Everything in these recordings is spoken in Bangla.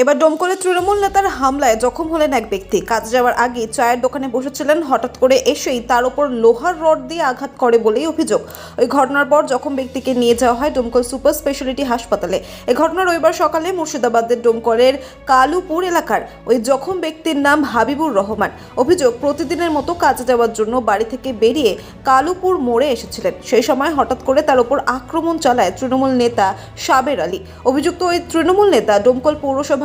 এবার ডোমকলের তৃণমূল নেতার হামলায় জখম হলেন এক ব্যক্তি। কাজ যাওয়ার আগে চায়ের দোকানে বসেছিলেন, হঠাৎ করে এসেই তার ওপর লোহার রড দিয়ে আঘাত করে বলেই অভিযোগ। ওই ঘটনার পর জখম ব্যক্তিকে নিয়ে যাওয়া হয় ডোমকল সুপার স্পেশালিটি হাসপাতালে। এ ঘটনা রবিবার সকালে মুর্শিদাবাদের ডোমকলের কালুপুর এলাকার ওই জখম ব্যক্তির নাম হাবিবুর রহমান। অভিযোগ, প্রতিদিনের মতো কাজে যাওয়ার জন্য বাড়ি থেকে বেরিয়ে কালুপুর মোড়ে এসেছিলেন। সেই সময় হঠাৎ করে তার ওপর আক্রমণ চালায় তৃণমূল নেতা সাবের আলী। অভিযুক্ত ওই তৃণমূল নেতা ডোমকল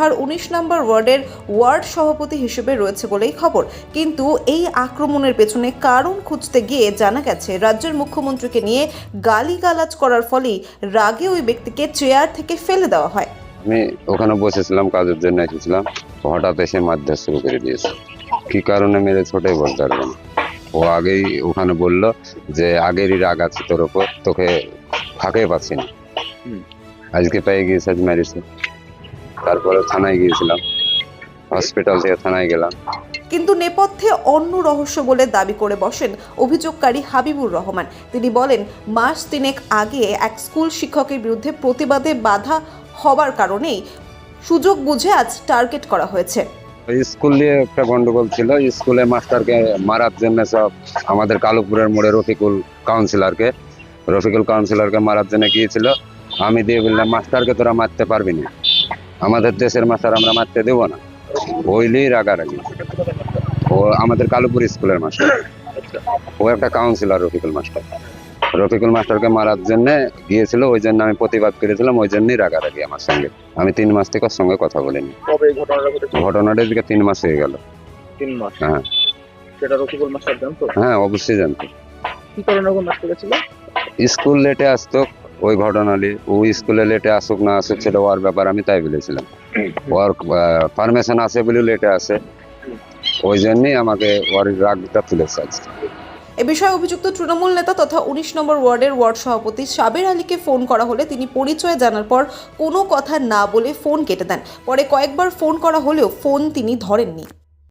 পৌরসভার উনিশ নম্বর ওয়ার্ডের ওয়ার্ড সভাপতি হিসেবে রয়েছে বলেই খবর। কিন্তু এই আক্রমণের পেছনে কারণ খুঁজতে গিয়ে জানা গেছে রাজ্যের মুখ্যমন্ত্রীকে নিয়ে গালিগালাজ করার ফলেই রাগে ওই ব্যক্তিকে চেয়ার থেকে ফেলে দেওয়া হয়। আমি ওখানে বসেছিলাম কাজের জন্য এসেছিলাম। হঠাৎ এসে মারধর শুরু করে দিয়েছে। কি কারণে মেরে ছোটাই বলতে পারব না। ও আগেই ওখানে বলল যে আগেরই রাগ আছে তোর ওপর তোকে ফাঁকে পাচ্ছি না। আজকে পেয়ে গিয়েছে আজ মেরেছে। তারপরে থানায় গিয়েছিলাম। হসপিটাল থেকে থানায় গেলাম। কিন্তু নেপথ্যে অন্য রহস্য বলে দাবি করে বসেন অভিযোগকারী হাবিবুর রহমান। তিনি বলেন মাস তিনেক আগে এক স্কুল শিক্ষকের বিরুদ্ধে প্রতিবাদে বাধা হবার কারণেই সুযোগ বুঝে আজ টার্গেট করা হয়েছে। স্কুল নিয়ে একটা গন্ডগোল ছিল। স্কুলে মাস্টারকে মারার জন্য সব আমাদের কালুপুরের মোড়ে রফিকুল কাউন্সিলরকে রফিকুল কাউন্সিলরকে মারার জন্য গিয়েছিল। আমি দিয়ে বললাম মাস্টারকে তোরা মারতে পারবি না। আমাদের দেশের মাস্টার আমরা মারতে দেবো না। ওইলেই রাগারাগি। ও আমাদের কালুপুর স্কুলের মাস্টার। ও একটা কাউন্সিলর রফিকুল মাস্টার। রফিকুল মাস্টারকে মারার জন্য গিয়েছিল ওই জন্য আমি প্রতিবাদ করেছিলাম ওই জন্যই রাগারাগি আমার সঙ্গে। আমি তিন মাস থেকে ওর সঙ্গে কথা বলিনি। ঘটনাটা দিকে তিন মাস হয়ে গেল। তিন মাস? হ্যাঁ। সেটা রকিবুল মাস্টার জানতো? হ্যাঁ অবশ্যই জানতো। কি কারণে স্কুল লেটে আসতো ওই ঘটনালি ও স্কুলে লেটে আসুক না আসুক সেটা ওর ব্যাপার আমি তাই বলেছিলাম। ওর পারমিশন আছে বলে লেটে আসে। ওই জন্যই আমাকে ওর রাগটা তুলেছে আজকে এ বিষয়ে অভিযুক্ত তৃণমূল নেতা তথা উনিশ নম্বর ওয়ার্ডের ওয়ার্ড সভাপতি সাবের আলীকে ফোন করা হলে তিনি পরিচয় জানার পর কোনো কথা না বলে ফোন কেটে দেন। পরে কয়েকবার ফোন করা হলেও ফোন তিনি ধরেননি।